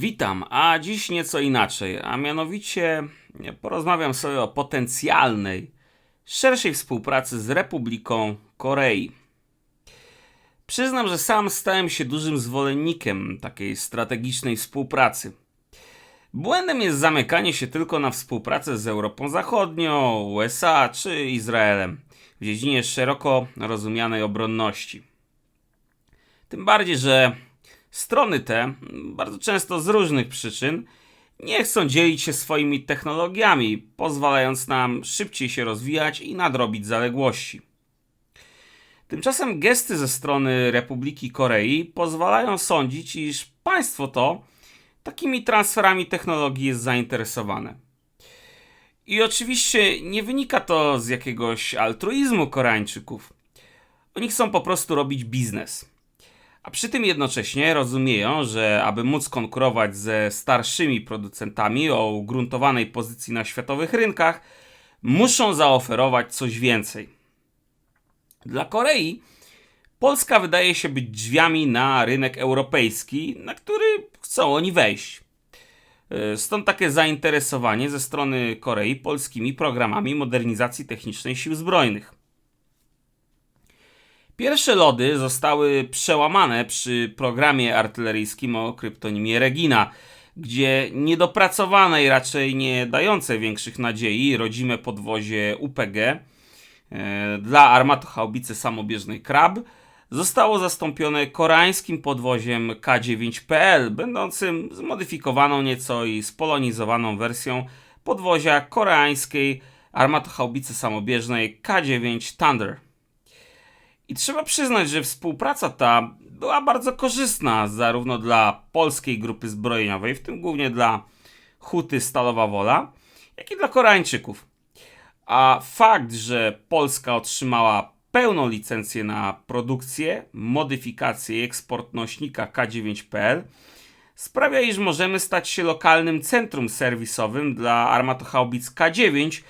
Witam, a dziś nieco inaczej, a mianowicie porozmawiam sobie o potencjalnej, szerszej współpracy z Republiką Korei. Przyznam, że sam stałem się dużym zwolennikiem takiej strategicznej współpracy. Błędem jest zamykanie się tylko na współpracę z Europą Zachodnią, USA czy Izraelem w dziedzinie szeroko rozumianej obronności. Tym bardziej, że strony te, bardzo często z różnych przyczyn, nie chcą dzielić się swoimi technologiami, pozwalając nam szybciej się rozwijać i nadrobić zaległości. Tymczasem gesty ze strony Republiki Korei pozwalają sądzić, iż państwo to takimi transferami technologii jest zainteresowane. I oczywiście nie wynika to z jakiegoś altruizmu Koreańczyków. Oni chcą po prostu robić biznes. A przy tym jednocześnie rozumieją, że aby móc konkurować ze starszymi producentami o ugruntowanej pozycji na światowych rynkach, muszą zaoferować coś więcej. Dla Korei Polska wydaje się być drzwiami na rynek europejski, na który chcą oni wejść. E, stąd takie zainteresowanie ze strony Korei polskimi programami modernizacji technicznej sił zbrojnych. Pierwsze lody zostały przełamane przy programie artyleryjskim o kryptonimie Regina, gdzie niedopracowane i raczej nie dające większych nadziei rodzime podwozie UPG e, dla armatochaubicy samobieżnej Krab zostało zastąpione koreańskim podwoziem K9PL, będącym zmodyfikowaną nieco i spolonizowaną wersją podwozia koreańskiej armatochaubicy samobieżnej K9 Thunder. I trzeba przyznać, że współpraca ta była bardzo korzystna zarówno dla polskiej grupy zbrojeniowej, w tym głównie dla Huty Stalowa Wola, jak i dla Koreańczyków. A fakt, że Polska otrzymała pełną licencję na produkcję, modyfikację i eksport nośnika K9PL sprawia, iż możemy stać się lokalnym centrum serwisowym dla armatochaubic K9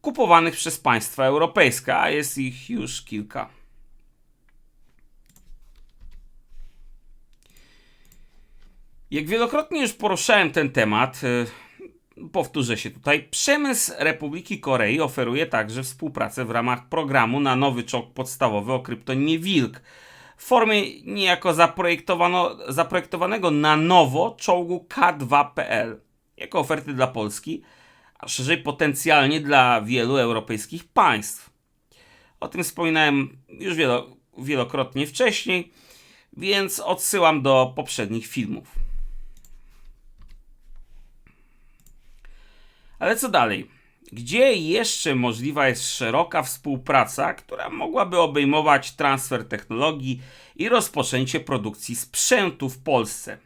kupowanych przez państwa europejskie, a jest ich już kilka. Jak wielokrotnie już poruszałem ten temat, y, powtórzę się tutaj. Przemysł Republiki Korei oferuje także współpracę w ramach programu na nowy czołg podstawowy o kryptonimie Wilk w formie niejako zaprojektowanego na nowo czołgu K2PL jako oferty dla Polski, a szerzej potencjalnie dla wielu europejskich państw. O tym wspominałem już wielo, wielokrotnie wcześniej, więc odsyłam do poprzednich filmów. Ale co dalej? Gdzie jeszcze możliwa jest szeroka współpraca, która mogłaby obejmować transfer technologii i rozpoczęcie produkcji sprzętu w Polsce?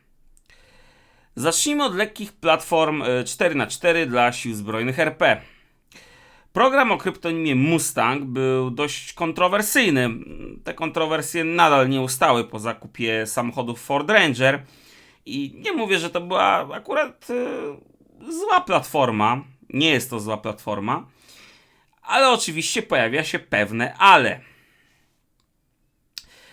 Zacznijmy od lekkich platform 4x4 e, dla sił zbrojnych RP. Program o kryptonimie Mustang był dość kontrowersyjny. Te kontrowersje nadal nie ustały po zakupie samochodów Ford Ranger. I nie mówię, że to była akurat e, zła platforma. Nie jest to zła platforma. Ale oczywiście pojawia się pewne ale.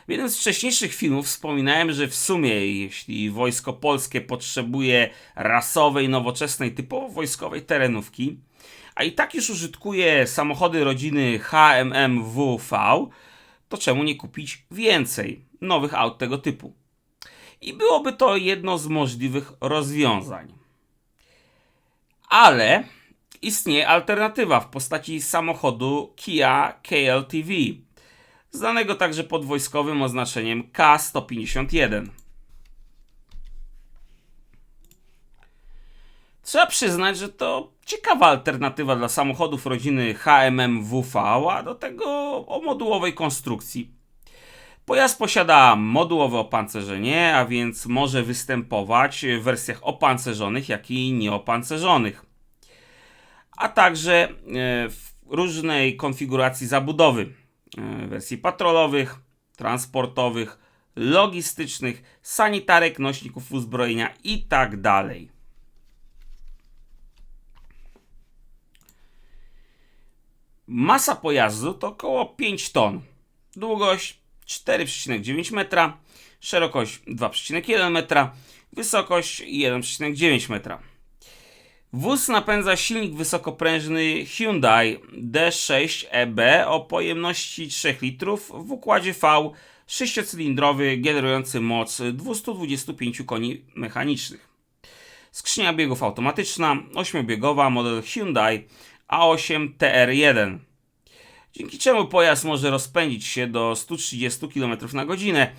W jednym z wcześniejszych filmów wspominałem, że w sumie, jeśli wojsko polskie potrzebuje rasowej, nowoczesnej, typowo wojskowej terenówki, a i tak już użytkuje samochody rodziny HMMWV, to czemu nie kupić więcej nowych aut tego typu? I byłoby to jedno z możliwych rozwiązań. Ale istnieje alternatywa w postaci samochodu Kia KLTV, znanego także pod wojskowym oznaczeniem K151. Trzeba przyznać, że to ciekawa alternatywa dla samochodów rodziny HMM-WV, a do tego o modułowej konstrukcji. Pojazd posiada modułowe opancerzenie, a więc może występować w wersjach opancerzonych, jak i nieopancerzonych. A także e, w różnej konfiguracji zabudowy. E, wersji patrolowych, transportowych, logistycznych, sanitarek, nośników uzbrojenia i tak. Masa pojazdu to około 5 ton. Długość 4,9 metra, szerokość 2,1 metra, wysokość 1,9 metra. Wóz napędza silnik wysokoprężny Hyundai D6EB o pojemności 3 litrów w układzie V 6-cylindrowy generujący moc 225 koni mechanicznych. Skrzynia biegów automatyczna, 8-biegowa, model Hyundai A8 TR1. Dzięki czemu pojazd może rozpędzić się do 130 km na godzinę,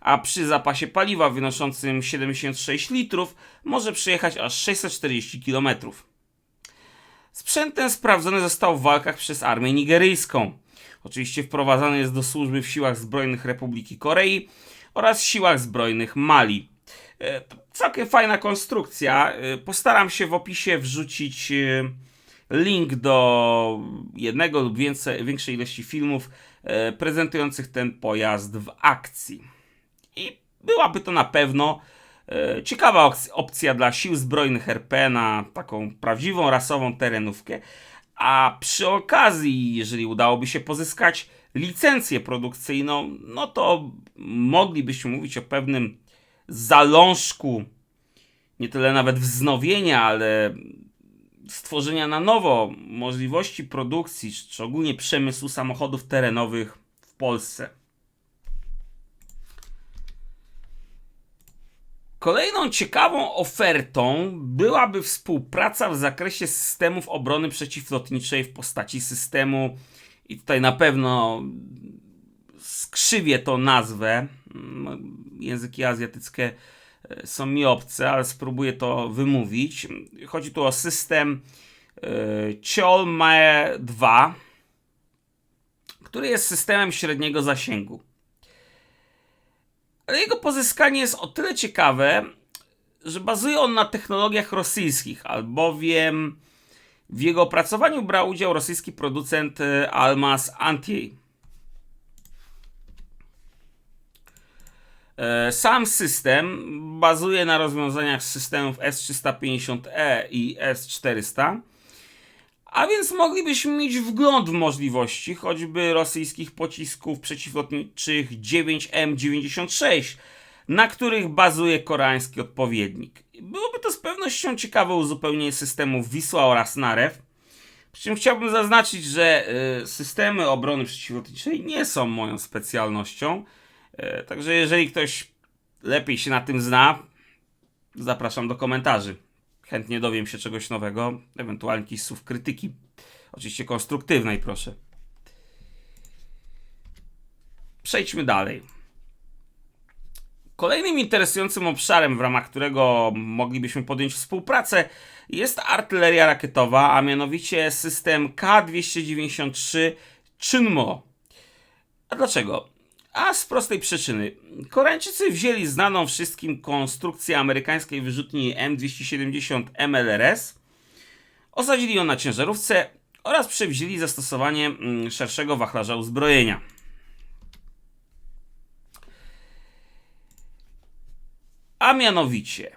a przy zapasie paliwa wynoszącym 76 litrów może przejechać aż 640 km. Sprzęt ten sprawdzony został w walkach przez armię nigeryjską. Oczywiście wprowadzany jest do służby w siłach zbrojnych Republiki Korei oraz siłach zbrojnych Mali. E, całkiem fajna konstrukcja. E, postaram się w opisie wrzucić e, link do jednego lub więcej, większej ilości filmów prezentujących ten pojazd w akcji. I byłaby to na pewno ciekawa opcja dla sił zbrojnych RP na taką prawdziwą rasową terenówkę. A przy okazji, jeżeli udałoby się pozyskać licencję produkcyjną, no to moglibyśmy mówić o pewnym zalążku, nie tyle nawet wznowienia, ale stworzenia na nowo możliwości produkcji, czy ogólnie przemysłu samochodów terenowych w Polsce. Kolejną ciekawą ofertą byłaby współpraca w zakresie systemów obrony przeciwlotniczej w postaci systemu, i tutaj na pewno skrzywię to nazwę, no, języki azjatyckie są mi obce, ale spróbuję to wymówić. Chodzi tu o system Cholme 2, który jest systemem średniego zasięgu. Ale jego pozyskanie jest o tyle ciekawe, że bazuje on na technologiach rosyjskich, albowiem w jego opracowaniu brał udział rosyjski producent e, Almas Antiej. Sam system bazuje na rozwiązaniach systemów S350E i S400, a więc moglibyśmy mieć wgląd w możliwości choćby rosyjskich pocisków przeciwlotniczych 9M96, na których bazuje koreański odpowiednik. Byłoby to z pewnością ciekawe uzupełnienie systemów Wisła oraz Narew. Przy czym chciałbym zaznaczyć, że y, systemy obrony przeciwlotniczej nie są moją specjalnością. Y, także jeżeli ktoś lepiej się na tym zna, zapraszam do komentarzy chętnie dowiem się czegoś nowego, ewentualnie jakichś słów krytyki. Oczywiście konstruktywnej, proszę. Przejdźmy dalej. Kolejnym interesującym obszarem, w ramach którego moglibyśmy podjąć współpracę, jest artyleria rakietowa, a mianowicie system K-293 Chunmo. A dlaczego? A z prostej przyczyny. Koreańczycy wzięli znaną wszystkim konstrukcję amerykańskiej wyrzutni M270 MLRS, osadzili ją na ciężarówce oraz przewzięli zastosowanie mm, szerszego wachlarza uzbrojenia. A mianowicie,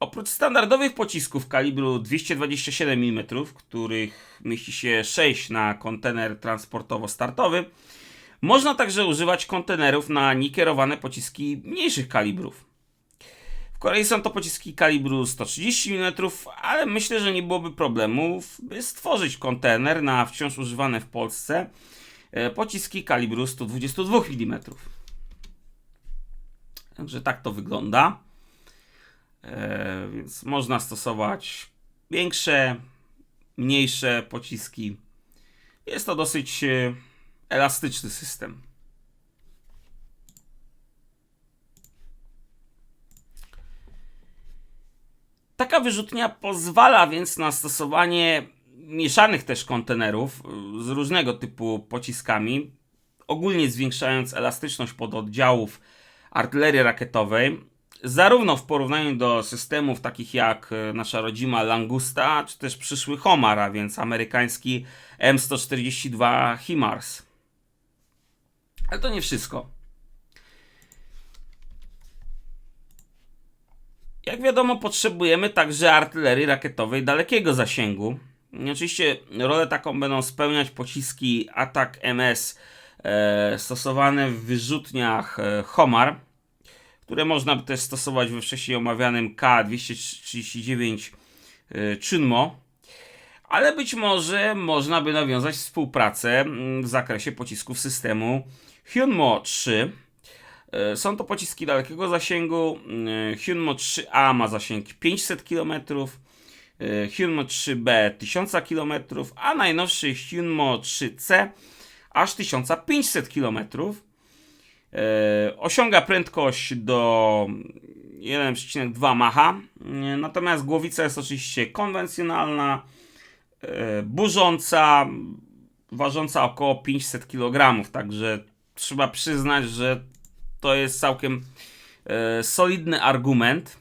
oprócz standardowych pocisków kalibru 227 mm, których mieści się 6 na kontener transportowo-startowy, można także używać kontenerów na nikierowane pociski mniejszych kalibrów. W Korei są to pociski kalibru 130 mm, ale myślę, że nie byłoby problemów, by stworzyć kontener na wciąż używane w Polsce e, pociski kalibru 122 mm. Także tak to wygląda. E, więc można stosować większe, mniejsze pociski. Jest to dosyć e, elastyczny system. Taka wyrzutnia pozwala więc na stosowanie mieszanych też kontenerów z różnego typu pociskami, ogólnie zwiększając elastyczność pododdziałów artylerii rakietowej, zarówno w porównaniu do systemów takich jak nasza rodzima Langusta, czy też przyszły Homar, a więc amerykański M142 HIMARS. Ale to nie wszystko. Jak wiadomo, potrzebujemy także artylerii rakietowej dalekiego zasięgu. Oczywiście rolę taką będą spełniać pociski Atak MS e, stosowane w wyrzutniach e, Homar, które można też stosować we wcześniej omawianym K-239 y, Chunmo, ale być może można by nawiązać współpracę mm, w zakresie pocisków systemu Hyunmo 3. Y, Są to pociski dalekiego zasięgu. Y, Hyunmo 3A ma zasięg 500 km, y, Hyunmo 3B 1000 km, a najnowszy Hyunmo 3C aż 1500 km. E, osiąga prędkość do 1,2 Macha. E, Natomiast głowica jest oczywiście konwencjonalna, e, burząca, ważąca około 500 kg. Także trzeba przyznać, że to jest całkiem e, solidny argument.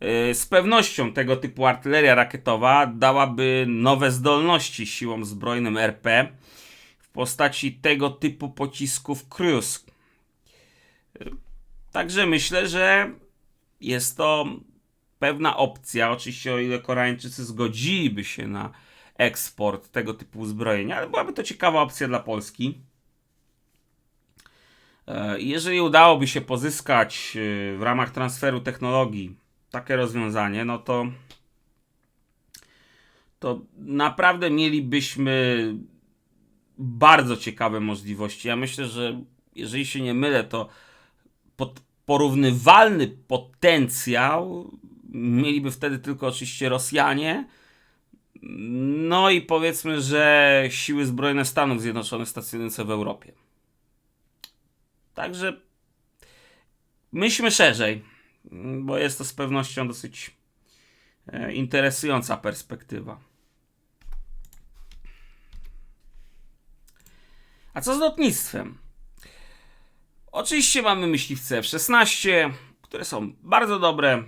E, Z pewnością tego typu artyleria rakietowa dałaby nowe zdolności siłom zbrojnym RP w postaci tego typu pocisków Cruise. Także myślę, że jest to pewna opcja. Oczywiście, o ile Koreańczycy zgodziliby się na eksport tego typu uzbrojenia, ale byłaby to ciekawa opcja dla Polski. E, Jeżeli udałoby się pozyskać e, w ramach transferu technologii takie rozwiązanie, no to to naprawdę mielibyśmy bardzo ciekawe możliwości. Ja myślę, że jeżeli się nie mylę, to porównywalny potencjał mieliby wtedy tylko oczywiście Rosjanie. No i powiedzmy, że siły zbrojne Stanów Zjednoczonych stacjonujące w Europie. Także myślmy szerzej, bo jest to z pewnością dosyć e, interesująca perspektywa. A co z lotnictwem? Oczywiście mamy myśliwce F-16, które są bardzo dobre,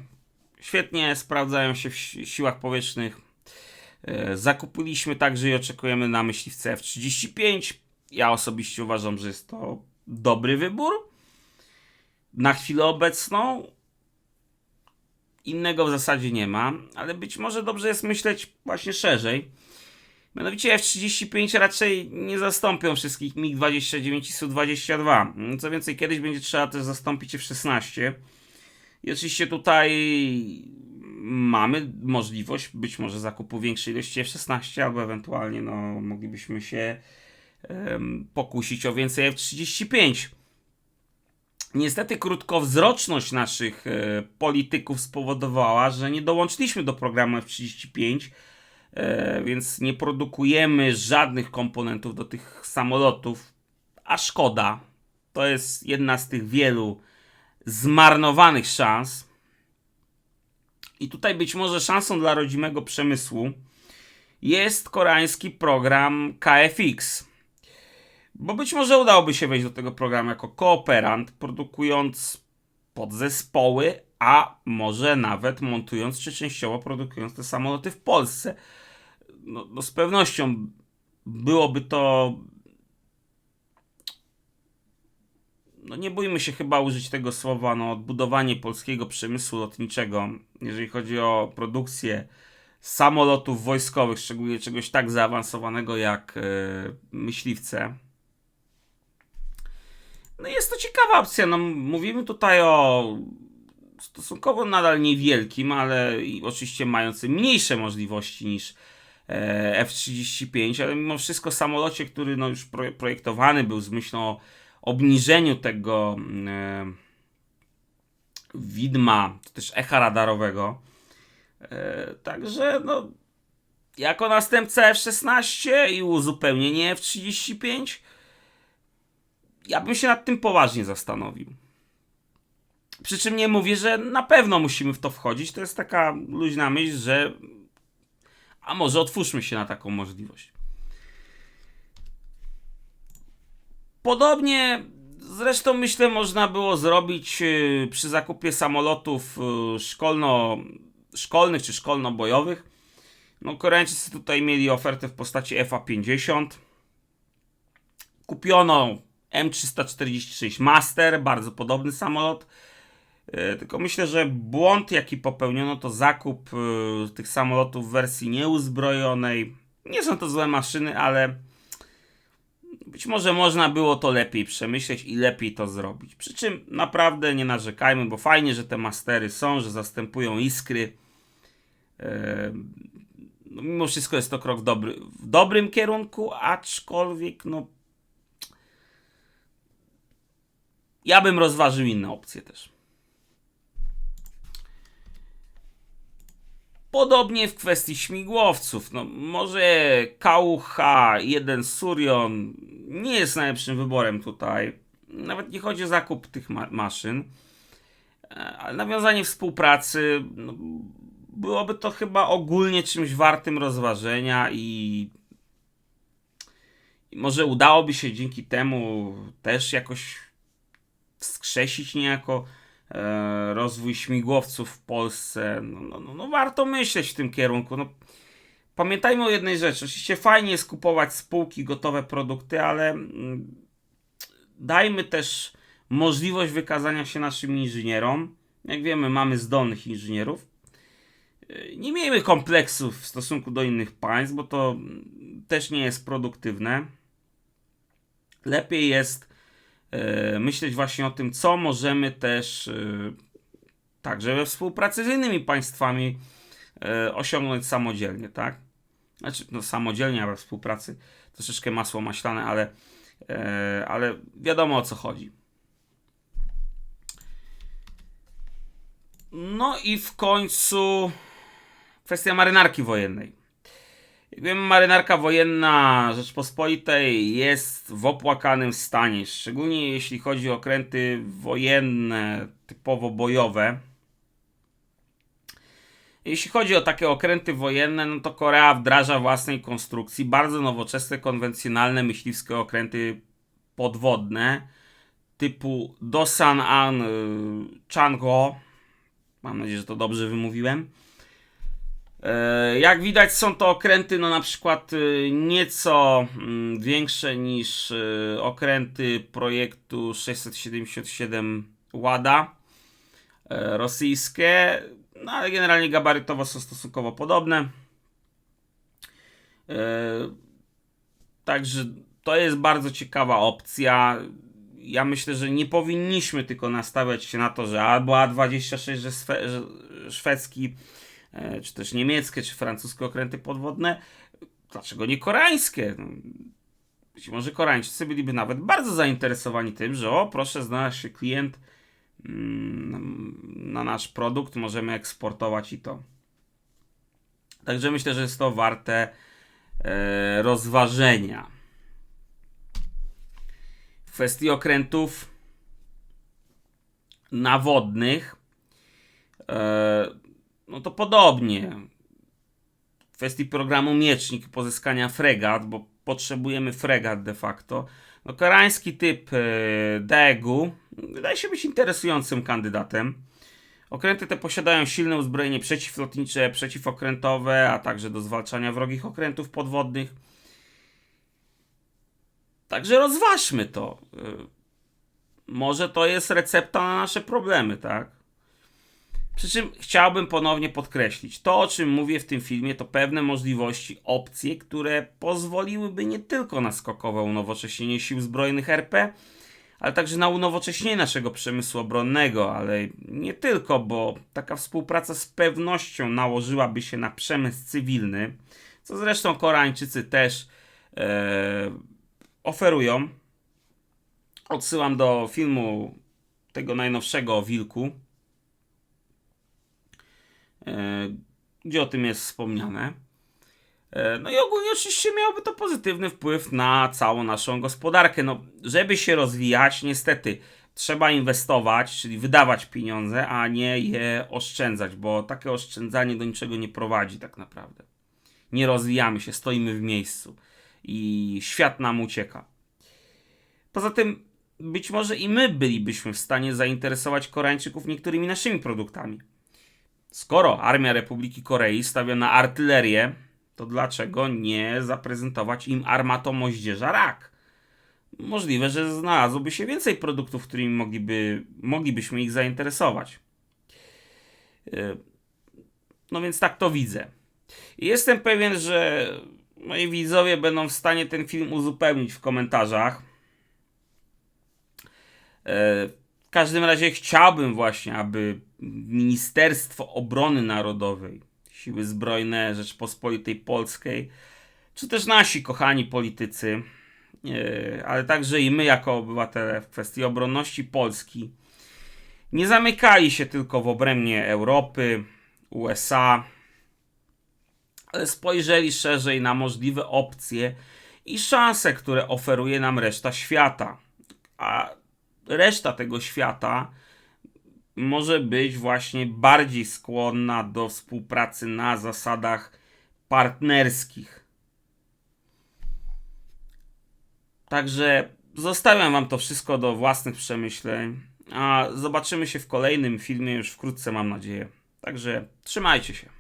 świetnie sprawdzają się w si- siłach powietrznych. E, Zakupiliśmy także i oczekujemy na myśliwce F-35. Ja osobiście uważam, że jest to dobry wybór. Na chwilę obecną innego w zasadzie nie ma, ale być może dobrze jest myśleć właśnie szerzej. Mianowicie F-35 raczej nie zastąpią wszystkich MiG-29 i Su-22. Co więcej, kiedyś będzie trzeba też zastąpić F-16. I oczywiście tutaj mamy możliwość być może zakupu większej ilości F-16, albo ewentualnie no, moglibyśmy się em, pokusić o więcej F-35. Niestety krótkowzroczność naszych e, polityków spowodowała, że nie dołączyliśmy do programu F-35, e, więc nie produkujemy żadnych komponentów do tych samolotów, a szkoda. To jest jedna z tych wielu zmarnowanych szans. I tutaj być może szansą dla rodzimego przemysłu jest koreański program KFX. Bo być może udałoby się wejść do tego programu jako kooperant, produkując podzespoły, a może nawet montując czy częściowo produkując te samoloty w Polsce. No, no z pewnością byłoby to. No nie bójmy się chyba użyć tego słowa, no odbudowanie polskiego przemysłu lotniczego, jeżeli chodzi o produkcję samolotów wojskowych, szczególnie czegoś tak zaawansowanego jak e, myśliwce. No jest to ciekawa opcja. No, mówimy tutaj o stosunkowo nadal niewielkim, ale oczywiście mającym mniejsze możliwości niż e, F-35, ale mimo wszystko samolocie, który no, już pro, projektowany był z myślą o obniżeniu tego e, widma, czy też echa radarowego. E, także no, jako następca F-16 i uzupełnienie F-35 ja bym się nad tym poważnie zastanowił. Przy czym nie mówię, że na pewno musimy w to wchodzić. To jest taka luźna myśl, że a może otwórzmy się na taką możliwość. Podobnie zresztą myślę można było zrobić yy, przy zakupie samolotów yy, szkolno, szkolnych czy szkolno-bojowych. No Koreańczycy tutaj mieli ofertę w postaci FA-50. Kupiono M346 Master, bardzo podobny samolot. E, Tylko myślę, że błąd, jaki popełniono, to zakup tych samolotów w wersji nieuzbrojonej. Nie są to złe maszyny, ale być może można było to lepiej przemyśleć i lepiej to zrobić. Przy czym naprawdę nie narzekajmy, bo fajnie, że te mastery są, że zastępują iskry. E, no, mimo wszystko jest to krok w, dobry, w dobrym kierunku, aczkolwiek no. Ja bym rozważył inne opcje też. Podobnie w kwestii śmigłowców. No, może KUH-1 Surion nie jest najlepszym wyborem tutaj. Nawet nie chodzi o zakup tych ma maszyn. E, ale nawiązanie współpracy no, byłoby to chyba ogólnie czymś wartym rozważenia i, może udałoby się dzięki temu też jakoś wskrzesić niejako e, rozwój śmigłowców w Polsce. No, no, no, no, warto myśleć w tym kierunku. No, pamiętajmy o jednej rzeczy. Oczywiście fajnie jest kupować spółki, gotowe produkty, ale mm, dajmy też możliwość wykazania się naszym inżynierom. Jak wiemy, mamy zdolnych inżynierów. E, nie miejmy kompleksów w stosunku do innych państw, bo to też nie jest produktywne. Lepiej jest myśleć właśnie o tym, co możemy też e, także we współpracy z innymi państwami osiągnąć samodzielnie, tak? Znaczy, no samodzielnie, a we współpracy troszeczkę masło maślane, ale, ale wiadomo o co chodzi. No i w końcu kwestia marynarki wojennej. Marynarka wojenna Rzeczpospolitej jest w opłakanym stanie, szczególnie jeśli chodzi o okręty wojenne, typowo bojowe. Jeśli chodzi o takie okręty wojenne, no to Korea wdraża własnej konstrukcji bardzo nowoczesne, konwencjonalne myśliwskie okręty podwodne typu Dosan An y, Chango. Mam nadzieję, że to dobrze wymówiłem jak widać są to okręty no na przykład y, nieco mm, większe niż y, okręty projektu 677 Łada e, rosyjskie, no ale generalnie gabarytowo są stosunkowo podobne. E, także to jest bardzo ciekawa opcja. Ja myślę, że nie powinniśmy tylko nastawiać się na to, że albo A26 że, szwedzki E, czy też niemieckie, czy francuskie okręty podwodne, dlaczego nie koreańskie? No, być może Koreańczycy byliby nawet bardzo zainteresowani tym, że o, proszę, znalazł się klient mm, na nasz produkt, możemy eksportować i to. Także myślę, że jest to warte e, rozważenia. W kwestii okrętów nawodnych e, no to podobnie. W kwestii programu Miecznik pozyskania fregat, bo potrzebujemy fregat de facto. No, koreański typ e, Daegu wydaje się być interesującym kandydatem. Okręty te posiadają silne uzbrojenie przeciwlotnicze, przeciwokrętowe, a także do zwalczania wrogich okrętów podwodnych. Także rozważmy to. E, może to jest recepta na nasze problemy, tak? Przy czym chciałbym ponownie podkreślić, to o czym mówię w tym filmie to pewne możliwości, opcje, które pozwoliłyby nie tylko na skokowe unowocześnienie sił zbrojnych RP, ale także na unowocześnienie naszego przemysłu obronnego, ale nie tylko, bo taka współpraca z pewnością nałożyłaby się na przemysł cywilny, co zresztą Koreańczycy też e, oferują. Odsyłam do filmu tego najnowszego o wilku, gdzie o tym jest wspomniane. E, no i ogólnie oczywiście miałoby to pozytywny wpływ na całą naszą gospodarkę. No, żeby się rozwijać, niestety trzeba inwestować, czyli wydawać pieniądze, a nie je oszczędzać, bo takie oszczędzanie do niczego nie prowadzi tak naprawdę. Nie rozwijamy się, stoimy w miejscu i świat nam ucieka. Poza tym, być może i my bylibyśmy w stanie zainteresować Koreańczyków niektórymi naszymi produktami. Skoro Armia Republiki Korei stawia na artylerię, to dlaczego nie zaprezentować im armatomoździerza RAK? Możliwe, że znalazłoby się więcej produktów, którymi mogliby, moglibyśmy ich zainteresować. E, no więc tak to widzę. Jestem pewien, że moi widzowie będą w stanie ten film uzupełnić w komentarzach. E, W każdym razie chciałbym właśnie, aby Ministerstwo Obrony Narodowej, Siły Zbrojne Rzeczpospolitej Polskiej, czy też nasi kochani politycy, e, ale także i my jako obywatele w kwestii obronności Polski, nie zamykali się tylko w obrębie Europy, USA, ale spojrzeli szerzej na możliwe opcje i szanse, które oferuje nam reszta świata. A reszta tego świata może być właśnie bardziej skłonna do współpracy na zasadach partnerskich. Także zostawiam Wam to wszystko do własnych przemyśleń, a zobaczymy się w kolejnym filmie już wkrótce, mam nadzieję. Także trzymajcie się.